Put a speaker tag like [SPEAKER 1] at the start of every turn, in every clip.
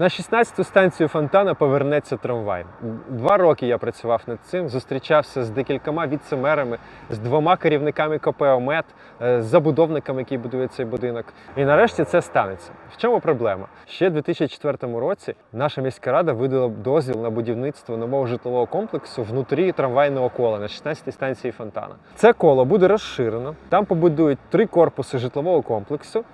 [SPEAKER 1] На 16-ту станцію фонтана повернеться трамвай. Два роки я працював над цим, зустрічався з декількома віцемерами, з двома керівниками КП е, з забудовником, який будує цей будинок. І нарешті це станеться. В чому проблема? Ще в 2004 році наша міська рада видала дозвіл на будівництво нового житлового комплексу внутрі трамвайного кола на 16-й станції фонтана. Це коло буде розширено. Там побудують три корпуси житлового комплексу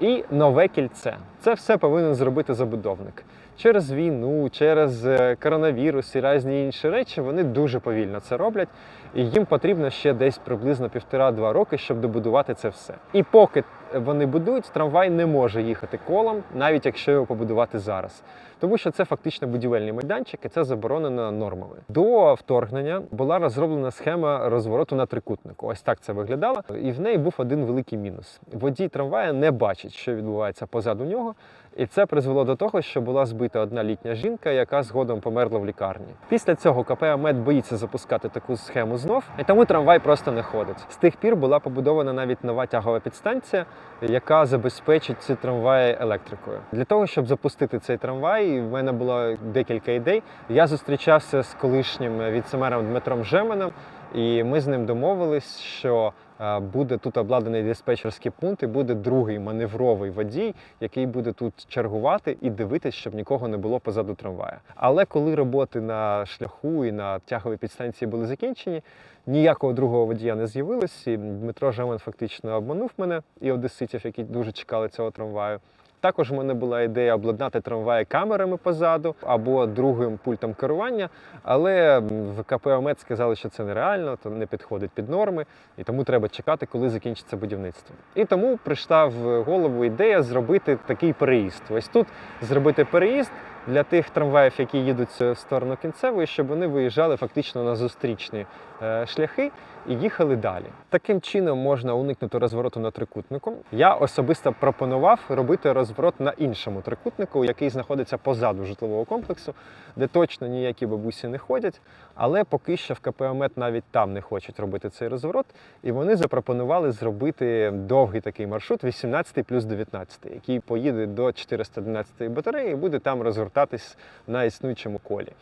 [SPEAKER 1] і нове кільце. Це все повинен зробити забудовник. Через війну, через е, коронавірус і різні інші речі вони дуже повільно це роблять, і їм потрібно ще десь приблизно півтора-два роки, щоб добудувати це все. І поки вони будують, трамвай не може їхати колом, навіть якщо його побудувати зараз. Тому що це фактично будівельний майданчик, і це заборонено нормами. До вторгнення була розроблена схема розвороту на трикутнику. Ось так це виглядало. І в неї був один великий мінус: водій трамвая не бачить, що відбувається позаду нього. І це призвело до того, що була збита одна літня жінка, яка згодом померла в лікарні. Після цього КП «Амет» боїться запускати таку схему знов, і тому трамвай просто не ходить. З тих пір була побудована навіть нова тягова підстанція, яка забезпечить ці трамваї електрикою. Для того, щоб запустити цей трамвай, в мене було декілька ідей. Я зустрічався з колишнім віцемером Дмитром Жеманом, і ми з ним домовились, що е, буде тут обладнаний диспетчерський пункт, і буде другий маневровий водій, який буде тут чергувати і дивитись, щоб нікого не було позаду трамвая. Але коли роботи на шляху і на тяговій підстанції були закінчені, ніякого другого водія не з'явилось. І Дмитро Жеман фактично обманув мене і одеситів, які дуже чекали цього трамваю. Також в мене була ідея обладнати трамваї камерами позаду або другим пультом керування, але в КП ОМЕД сказали, що це нереально, то не підходить під норми, і тому треба чекати, коли закінчиться будівництво. І тому прийшла в голову ідея зробити такий переїзд. Ось тут зробити переїзд для тих трамваїв, які їдуть в сторону кінцевої, щоб вони виїжджали фактично на зустрічні е, шляхи і їхали далі. Таким чином можна уникнути розвороту на трикутнику. Я особисто пропонував робити розворот на іншому трикутнику, який знаходиться позаду житлового комплексу, де точно ніякі бабусі не ходять. Але поки що в КП «Омет» навіть там не хочуть робити цей розворот, і вони запропонували зробити довгий такий маршрут 18 плюс 19, який поїде до 411 батареї і буде там розгортатись на існуючому колі.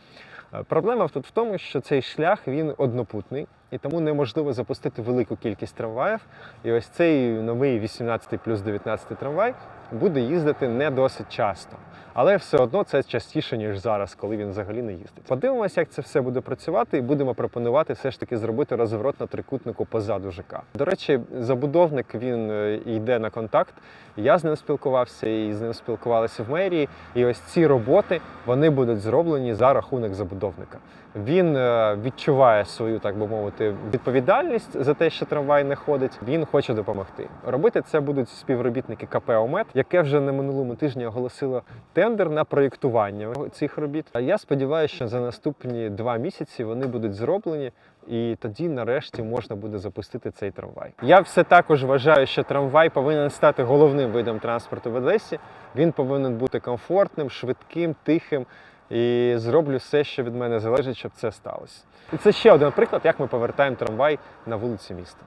[SPEAKER 1] Е, Проблема тут в тому, що цей шлях він однопутний, і тому неможливо запустити велику кількість трамваїв. І ось цей новий 18 плюс 19 трамвай буде їздити не досить часто. Але все одно це частіше, ніж зараз, коли він взагалі не їздить. Подивимося, як це все буде працювати, і будемо пропонувати все ж таки зробити розворот на трикутнику позаду ЖК. До речі, забудовник він е, йде на контакт. Я з ним спілкувався і з ним спілкувалися в мерії. І ось ці роботи вони будуть зроблені за рахунок забудовника. Він е, відчуває свою, так би мовити, відповідальність за те, що трамвай не ходить. Він хоче допомогти. Робити це будуть співробітники КП «Омет», яке вже на минулому тижні оголосило тендер на проєктування цих робіт. А я сподіваюся, що за наступні два місяці вони будуть зроблені. І тоді, нарешті, можна буде запустити цей трамвай. Я все також вважаю, що трамвай повинен стати головним видом транспорту в Одесі. Він повинен бути комфортним, швидким, тихим. І зроблю все, що від мене залежить, щоб це сталося. І це ще один приклад, як ми повертаємо трамвай на вулиці міста.